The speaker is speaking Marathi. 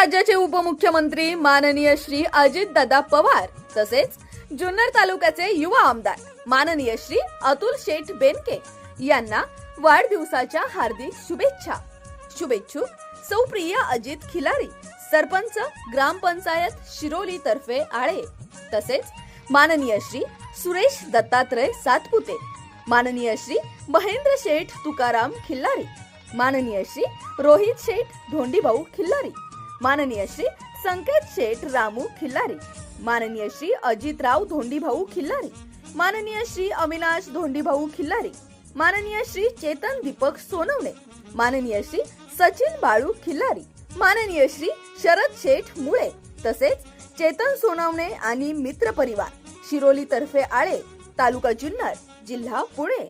राज्याचे उपमुख्यमंत्री माननीय श्री अजितदादा पवार तसेच जुन्नर तालुक्याचे युवा आमदार माननीय श्री अतुल शेठ बेनके यांना वाढदिवसाच्या हार्दिक शुभेच्छा. शुभेच्छुक सौप्रिय अजित खिलारी सरपंच ग्रामपंचायत शिरोली तर्फे आळे. तसेच माननीय श्री सुरेश दत्तात्रय सातपुते माननीय श्री महेंद्र शेठ तुकाराम खिल्लारी माननीय श्री रोहित शेठ धोंडीभाऊ खिल्लारी माननीय श्री संकेत शेठ रामू खिल्लारी. माननीय श्री अजितराव धोंडीभाऊ खिल्लारी. माननीय श्री अविनाश धोंडीभाऊ खिल्लारी. माननीय श्री चेतन दीपक सोनवणे. माननीय श्री सचिन बाळू खिल्लारी. माननीय श्री शरद शेठ मुळे. तसेच चेतन सोनवणे आणि मित्र परिवार. शिरोली तर्फे आळे तालुका जुन्नर जिल्हा पुणे.